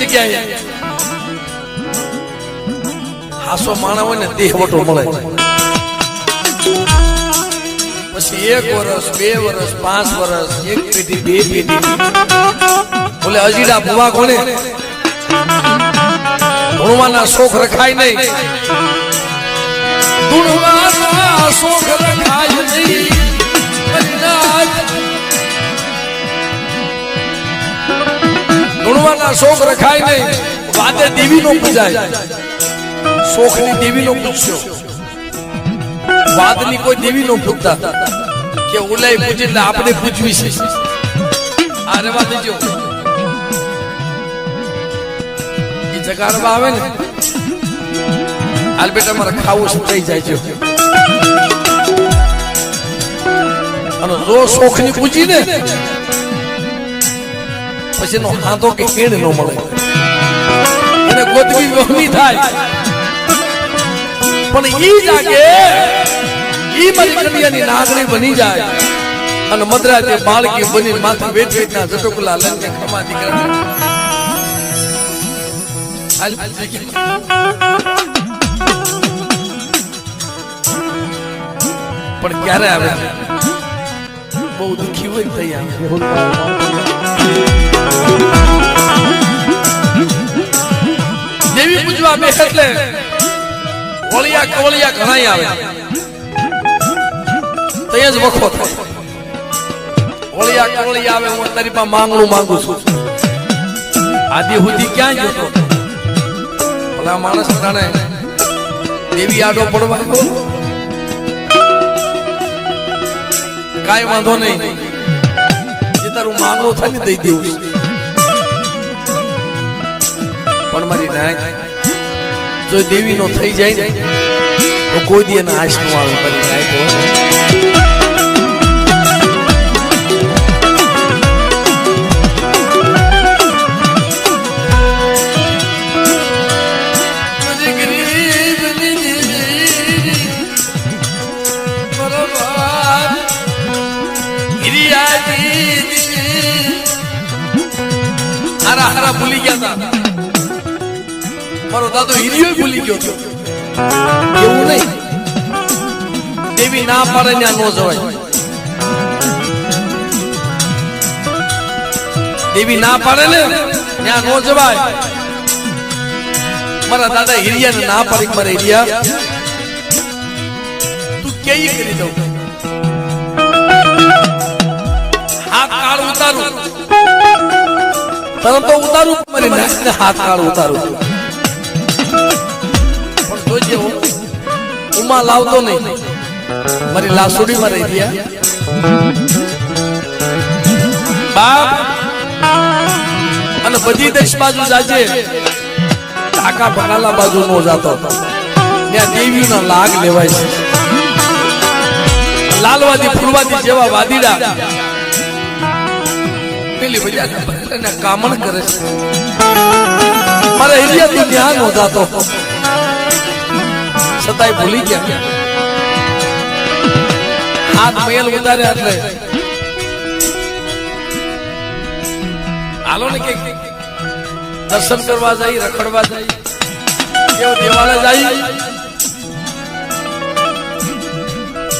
જગ્યાએ. હાસો માણા હોય ને દેહ વટો મળે. પછી એક વર્ષ બે વર્ષ પાંચ વર્ષ એક પેઢી, બે પેઢી. બોલે, અજીડા ભૂવા કોને? ભણવાના શોખ રખાય નહીં. ભણવાના શોખ રખાય નહીં. કનૈયા. શોખ રખાય નહીં. વાતે દેવી નો પૂજાય. શોખની દેવી નો પૂજ્યો વાદની કોઈ દેવી નો પૂજતા કે ઓલાય પૂજે એટલે આપણે પૂજવી છે. આ રેવા દેજો. એ જગાડવા આવે ને. હાલ બેટા, મારે ખાવું થઈ જાય છે અને જો શોખની પૂજી ને પછી એનો હાંધો કે કેડ ન મળે. એને ગોતવી વહમી થાય. પણ ઈ જાગે, ઈ મારી કન્યાની નાગણી બની જાય. અને મદ્રાજે બાળકી બની માથે વેઠ વેચના જટોકલા લઈને ખમા જગ્યા. પણ ક્યારે આવે? બહુ દુખી હોય ને આવે દેવી પૂજવા બે એટલે વળિયા કવળિયા ઘણાય આવે. ત્યાં જ વખો થાય. વળિયા કવળિયા આવે, હું તારી પાસે માંગણું માંગુ છું. આદિ સુધી ક્યાં જતો ભલા માણસ જાણે દેવી આડો પડવા. કાંઈ વાંધો નહીં. જે તારું માંગણું થાય ને દઈ દેવું પણ મારી નાય, જો દેવી નો થઈ જાય તો કોઈ દી એના આશનું આવે. મારી નાય હારા હારા ભૂલી ગયા હતા મારો દાદો હિરિયો ભૂલી ગયો હતો એવું નહીં. દેવી ના પાડે ને નો જવાય. દેવી ના પાડે ને ત્યાં નો જવાય. મારા દાદા હિરિયા ને ના પાડી મારે હિરિયા, તું કેઈ કરી દઉં? હાથ કાળ ઉતારું. તરત તો ઉતારું. મારી નાખને હાથ કાળ ઉતારું. પણ જોજે ઉમા લાવતો નહીં. મારી લાસુડીમાં રહી ગયા. બાપ. અને બધી દેશ બાજુ જાજે. ટાકા બકાલા બાજુ નો જાતો. ત્યાં દેવીનો લાગ લેવાય છે. લાલવાદી, ફૂલવાદી જેવા વાદીડા. પેલી બજાર કામણ કરે છે. મારે હિરિયા તું ત્યાં નો છતાંય ભૂલી ગયા. હાથ મેલ ઉતાર્યા એટલે. હાલો ને કે દર્શન કરવા જાય, રખડવા જાય. કેવો દેવાળે જાય.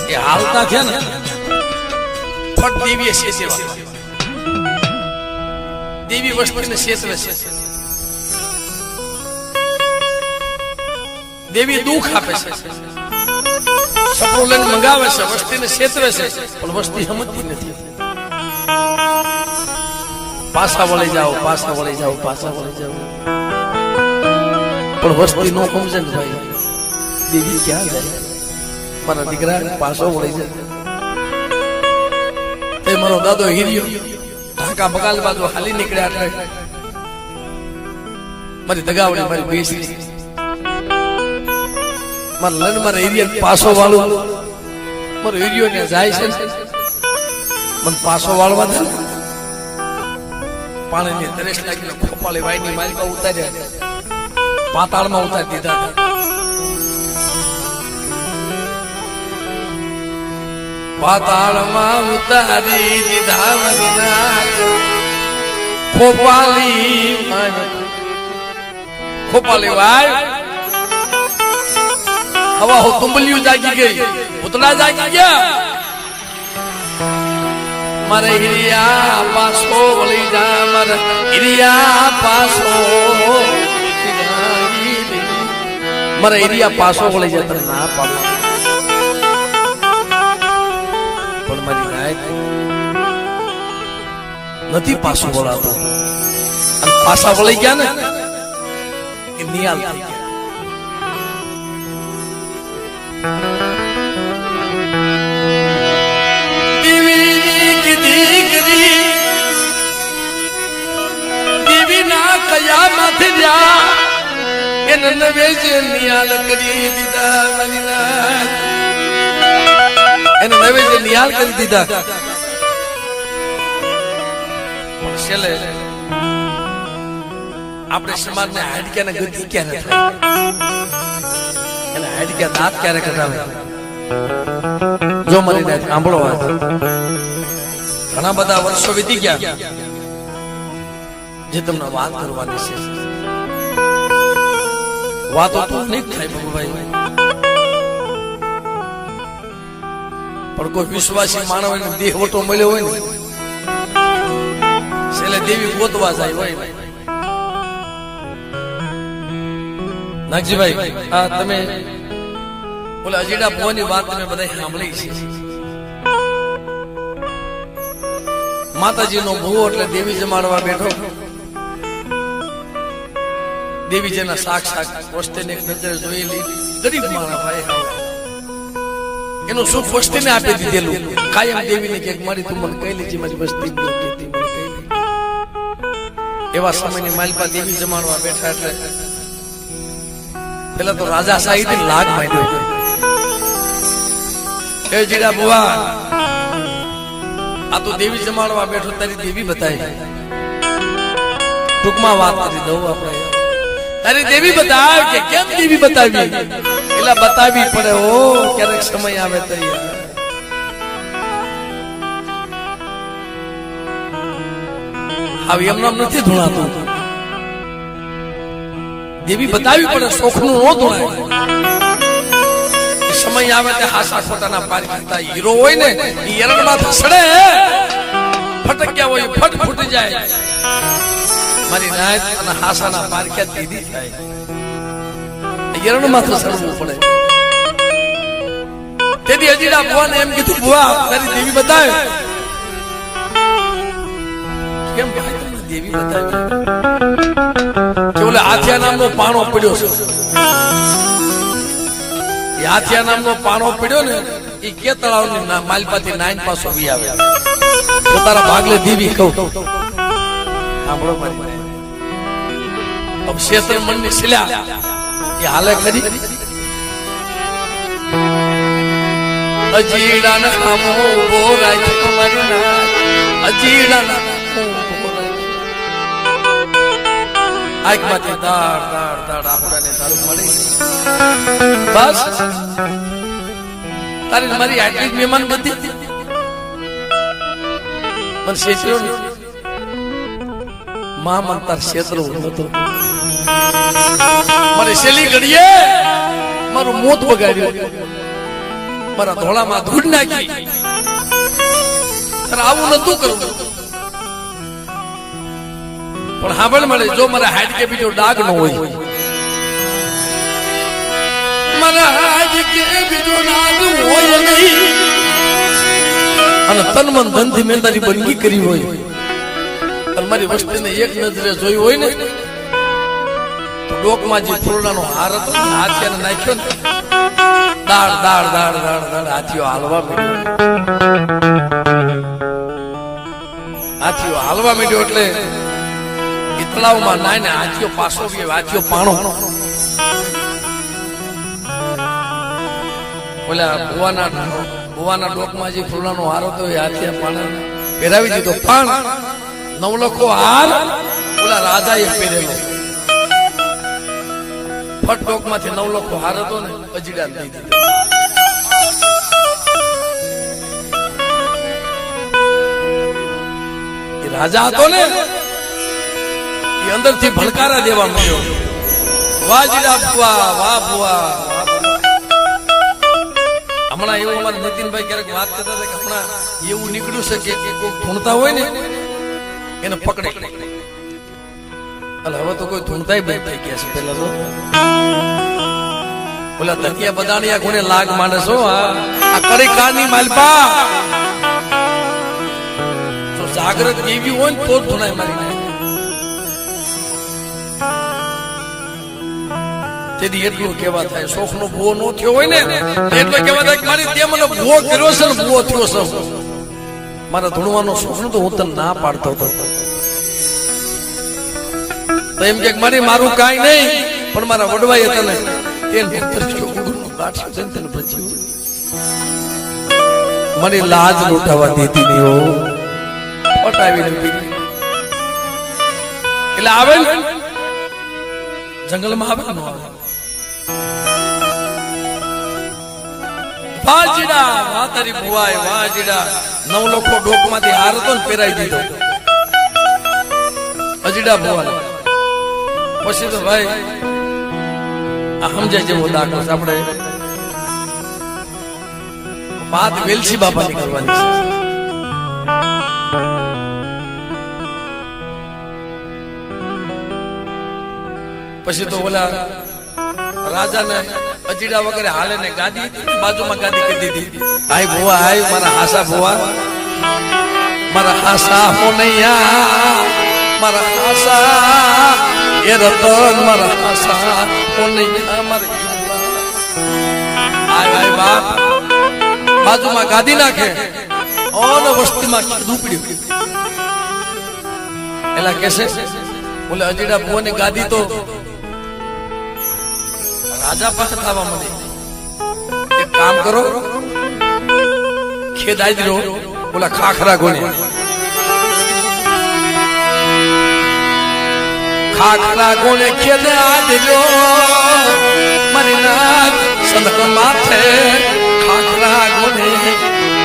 એ હાલતા છે ને. પણ દેવીએ છે સેવા. દેવી વસ્તુને શેતવે છે દેવી દુઃખ આપે છે સપોલન મંગાવે છે વસ્તીને શેતવે છે પણ વસ્તી સમજતી નથી પાછા વળી જાઓ પાછા વળી જાઓ પાછા વળી જાઓ પણ વસ્તી નો સમજે ને ભાઈ દેવી ક્યાં જાય મારા દીકરા પાછો વળી જાય મારો દાદો હિરિયો ઢાકા બગાલ બાજુ હાલી નીકળ્યા એટલે મારી દગાવડી મારી બેસી મારા લન મારા એરિયા પાછો વાળું મારો એરિયો ને જાય છે. મને પાછો વાળવા દે. પાણીની તરેસ લાગીને ખોપાળી વાયની માલિકા ઉતાર્યા. પાતાળમાં ઉતારી દીધા. પાતાળમાં ઉતારી દીધા મદીના ખોપાલી માલિકા ખોપા લેવા આય. હવા હો તુંબલિયું જાગી ગઈ. પૂતળા જાગી ગયા. મારે હિરિયા પાસો વળી જા, મારે હિરિયા પાસો મારે હિરિયા પાસો વળી જા ના પાડો. નથી પાછું વળાતું. અને પાછા વળી ગયા ને, એ નિયાલ એને નવે જે નિયાલ કરી દીધા. છેલ્લે આપણે સમાજને હાડક્યાને ગતિ ક્યારે થાય? એને હાડક્યા દાંત ક્યારે કટાવે જો મારી દાંત સાંભળો વાત. ઘણા બધા વર્ષો વીતી ગયા જે તમને વાત કરવાની છે. વાતો તો અનેક થાય ભગવાઈ પણ કોઈ વિશ્વાસી માનવ દેહ વટો મળ્યો હોય ને છેલ્લે દેવી ગોતવા જાય હોય. નાગજીભાઈ, આ તમે ઓલા અજીડા ભુવાની વાત તમે બધા સાંભળી છે. માતાજીનો ભૂવો એટલે દેવી જમાડવા બેઠો. દેવી જેના સાક્ષાત વસ્તીને એક નજરે જોયેલી ગરીબ માણસ ભાઈ એનું સુખ વસ્તીને આપી દીધેલું. કાયમ દેવીને કે મારી તું મને કહી લેજે મારી વસ્તી એવા સમયની માલપા દેવી જમાડવા બેઠા એટલે પેલા તો રાજા સાહિત્ય લાગ માંડ્યો. એ જીડા બુવા આ તો દેવી જમાડવા બેઠો તારી દેવી બતાવી ટૂંકમાં વાત કરી દઉં આપણે. તારી દેવી બતાવ કે કેમ દેવી બતાવી? એટલે બતાવી પડે ઓ ક્યારેક સમય આવે તો નથી ધોણાતું દેવી બતાવી પડે શોખનું નો ધોણાય સમય આવે તે હાસા ખોટાના પાર કરતા હીરો હોય ને, એ એરણમાં સડે. ફટક્યા હોય, ફટ ફૂટી જાય. મારી નાયત અને હાસાના પારખ્યા દીધી થાય. એરણમાં તો સડવું પડે. તેથી અજીડા ભુવાને એમ કીધું, ભુવા, તારી દેવી બતાવે. કેમ ભાઈ તમને દેવી બતાવી. કે ઓલે આથિયા નામનો પાણો પડ્યો છે. એ આથિયા નામનો પાણો પડ્યો ને, એ કે તળાવની માલપાથી નાઈન પાસો વી આવે. તારા ભાગલે દેવી કહું. સાંભળો મારી અક્ષેત્ર મનની શિલા, એ હાલે ખરી? અજીડા ને આમો ઊભો રાજકુમારી ના અજીડા આંખમાંથી દાળ દાળ દાળ આપણાને દારૂ મળી. બસ. તારી મારી આટલી મહેમાન બધી. પણ શેત્રો માં મન તાર શેત્રો નતો મારે શેલી ઘડીએ મારું મોત બગાડ્યું. મારા ધોળામાં ધૂળ નાખી. આવું નતું કરવું. પણ હાંભળ મળે જો મારા હાડ કે બીજો ડાગ ન હોય. મારા હાડ કે બીજો ડાગ હોય નહીં. અને તન મન ધનથી મેં તારી બંદગી કરી હોય. અને મારી વસ્તીને એક નજરે જોઈ હોય ને ડોકમાં જે ફૂલડાનો હાર હતો ને નાખ્યો ને, દાળ દાળ દાળ દાળ દાળ હાથીઓ હાલવા માંડ્યો. હાથીઓ હાલવા માંડ્યો એટલે તળાવમાં નાય ને હાથીઓ પાછો બી હાથીઓ પાણો. ઓલા ભુવાના ભુવાના ડોકમાં જે ફૂલાનો હાર હતો એ હાથીએ પાણે પહેરાવી દીધો. પણ, નવલખો હાર, ઓલા રાજાએ પહેરેલો. ફટ ડોકમાંથી નવલખો હાર હતો ને અજીડા દીધો. રાજા હતો ને એ અંદરથી ભણકારા દેવા મળ્યો વાજડા ફુવા વાહ ફુવા હમણાં એવું અમારા નીતિનભાઈ ક્યારેક વાત કરતા હતા કે હમણાં એવું નીકળ્યું છે કે કોઈ ધૂણતા હોય ને, એને પકડે. એટલે હવે તો કોઈ ધૂણતાય ભાઈ થઈ ગયા છે પેલા તો. ઓલા ધનિયા બદાણિયા કોને લાગ માણસો આ કડી કાની માલપા. જો જાગૃત એવી હોય ને તો ધૂણાય મારી તેથી એટલું કેવા થાય શોખ નો ભૂવો નો થયો હોય ને, એટલો કેવા થાય મારી તે મને ભૂવો કર્યો છે ને ભૂવો થયો છે. મારા ધૂણવાનો શોખ તો હું તને ના પાડતો હતો. તો એમ કે મારી મારું કાંઈ નહીં, પણ મારા વડવાએ તને એ તને ભજ્યું. મને લાજ લૂંટાવા દીધી નહીં હો. પટાવી એટલે આવે જંગલમાં આવે ન આવે? વાજડા વાતરી ભુવાય વાજડા નવ લોકો ડોકમાંથી હાર હતો ને પહેરાઈ દીધો. અજડા ભુવા પછી તો ભાઈ, આ સમજાય જેવો દાખલો છે. આપણે વાત વેલસી બાપાની કરવાની છે. પછી તો ઓલા રાજાને અજીડા વગેરે હાલે ને ગાદી, બાજુમાં ગાદી કરી દીધી. આય ભુવા, હાય મારા હાસા ભુવા. મારા હાસા હોનૈયા મારા હાસા એ રતન મારા હાસા હોનૈયા મારા હાય આય બાપ, બાજુમાં ગાદી નાખે. ઓન વસ્તીમાં કીધું પડ્યું એલા કેસે બોલે અજીડા ભુવાની ગાદી તો રાજા પાસે થવા મને એક કામ કરો. ખેદાઈ દીધો બોલા, ખાખરા ગોળી ખાખરા ગોણે ખેદાઈ દીધો મને નાથ સંત માથે ખાખરા ગોળે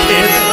ખેદાઈ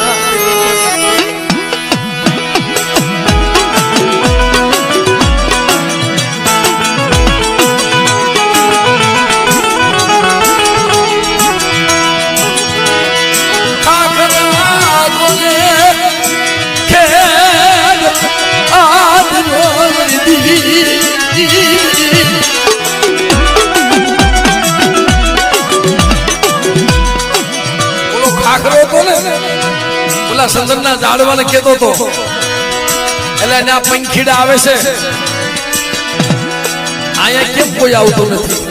અહીંયા કેમ કોઈ આવતું નથી?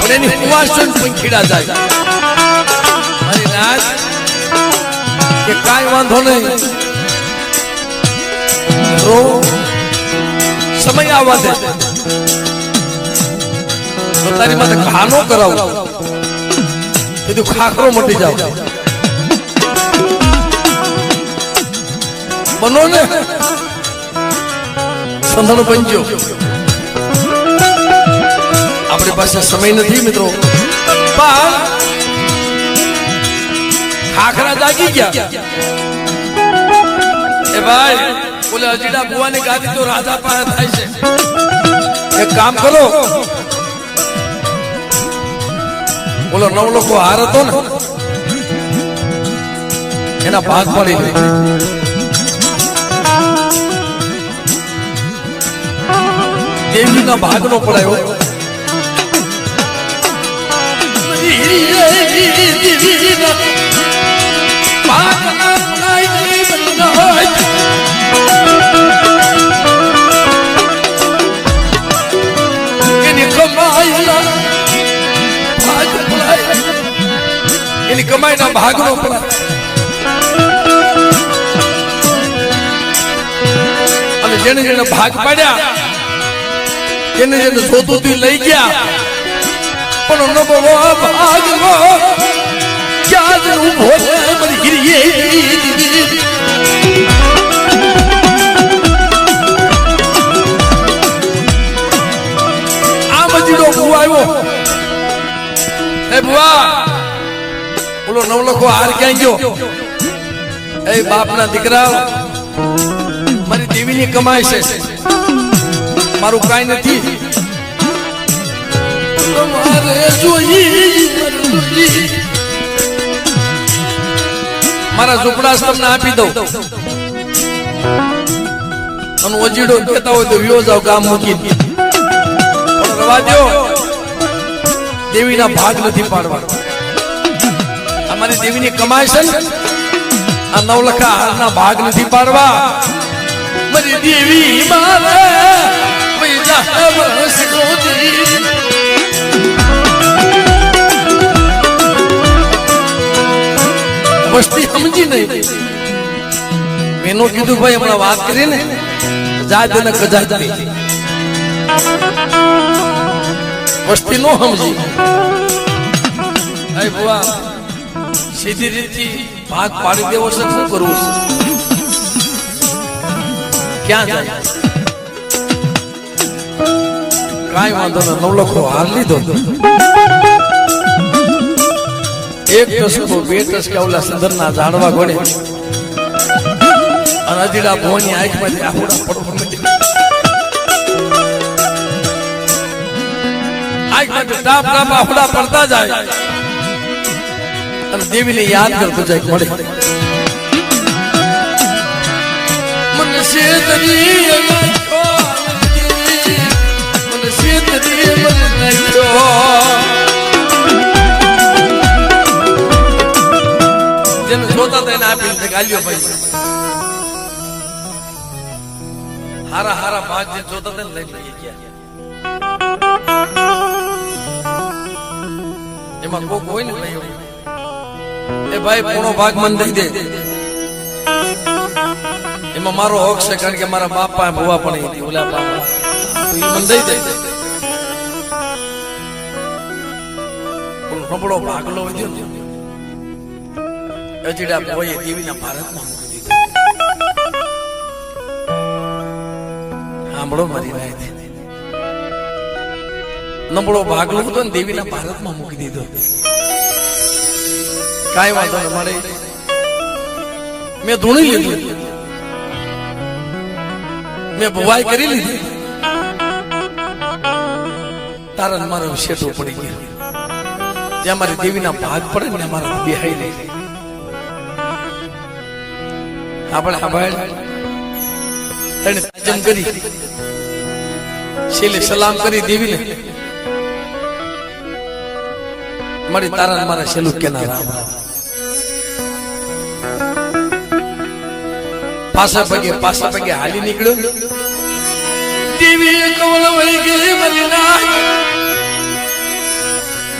પણ એની જોઈને પંખીડા જાય. મારી નાચ કે કાંઈ વાંધો નહીં. સમય આવવા દે. તારી માથે ખાનો કરાવું. કીધું ખાખરો મટી જાવ. બનો ને. સંધણો પંચ્યો આપણી પાસે સમય નથી મિત્રો. પણ ખાખરા જાગી ગયા. એ ભાઈ બોલે અજીડા બુવાની ગાદી તો રાજા પાસે થાય છે. એક કામ કરો. બોલો, નવ લોકો હાર હતો ને, એના ભાગ પડી દેવજીના ભાગ નો પડાયો. ભાગ કમાઈના ભાગ નો પડાય અને જેને જેને ભાગ પાડ્યા જેને જેને જોતું તું લઈ ગયા, પણ નબો ભાગ નો ક્યાં જ ઊભો મારી ગીરીએ આ બોલો નવલખો હાર ક્યાં ગયો? એ બાપના દીકરા મારી દેવીની કમાઈ છે. મારું કાંઈ નથી. મારે ઝૂંપડા તમને આપી દઉં. અને ઓજીડો કહેતા હોય તો વિયો જાવ ગામ મૂકી રવા દ્યો, દેવીના ભાગ નથી પાડવા અમારી દેવીની કમાય છે આ નવલખા હારના ભાગ નથી પાડવા. મારી દેવી મારે. વસ્તી સમજી નહીં. મેનો કીધું, ભાઈ, હમણાં વાત કરી ને જાત અને વસ્તી નો સમજી. બુઆ સીધી રીતથી ભાગ પાડી દેવો છે, શું કરવું છે? ક્યાં જાય? કાંઈ વાંધો ન નવલખો હાલ લીધો. એક ટસકો, બે ટસકા ઓલા સંદરના ઝાડવા ગોળે. અને અજીડા ભોની આંખમાંથી આહુડા પડો. આંખમાંથી ટાપ ટાપ આહુડા પડતા જાય. અને દેવીને યાદ કરતો જાય મળે. જેને જોતા હતા એને આપી ગાલ્યો ભાઈ હારા હારા ભાગ જે જોતા હતા લઈ લઈ ગયા એમાં કોક હોય ને લઈ આવ્યો. એ ભાઈ પૂણો ભાગ મને દઈ દે. એમાં મારો હક છે કારણ કે મારા બાપા ભુવા પણ હતી ઓલા બાપા. મને દઈ દે. નબળો ભાગલો વધ્યો ને. અજીડા ભોઈએ દેવીના ભારતમાં મૂકી દીધો. સાંભળો મારી રાત નબળો ભાગલો હતો ને દેવીના ભારતમાં મૂકી દીધો. કાંઈ વાંધો ન મળે મેં ધૂણી લીધું. મેં ભવાઈ કરી લીધી. તારા મારો શેઠો પડી ગયો. જ્યાં મારી દેવીના ભાગ પડે ને મારા બેહાઈ રહી. આપણે સાંભળ તને તાજમ કરી. છેલ્લે સલામ કરી દેવીને. મારી તારા મારા છેલ્લું કેના રામ રામ પાછા પગે પાછા પગે હાલી નીકળ્યો દેવી કવળ વળી ગઈ મરીના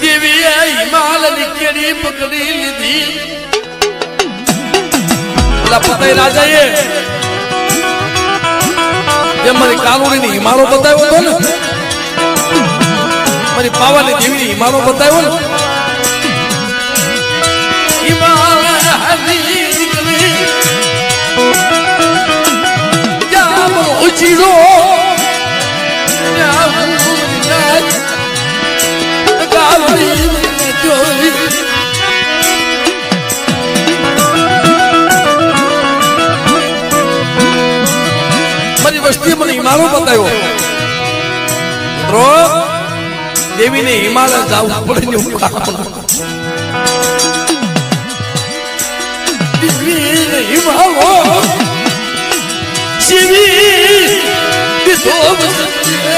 દેવીએ હિમાલયની કેડી પકડી લીધી. પતાઈ રાજાએ જે મારી કાનુડીની હિમાલો બતાવ્યો હતો ને, મારી પાવાની દેવીની હિમાલો બતાવ્યો ને. હિમાલય નીકળી. જોઈ મારી વસ્તી મને હિમાલય બતાવ્યો. મિત્રો દેવીને હિમાલય જવું પડે દીધો વસંતે.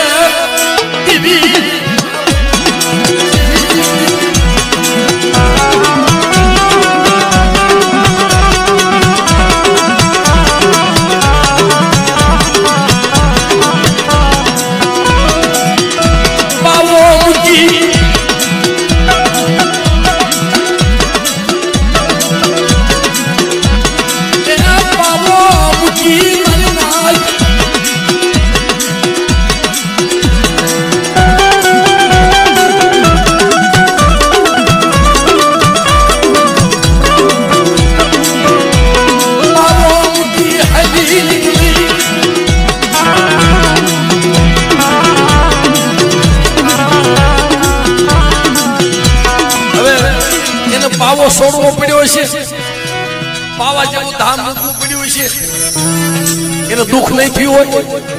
દુઃખ નહીં થયું હોય?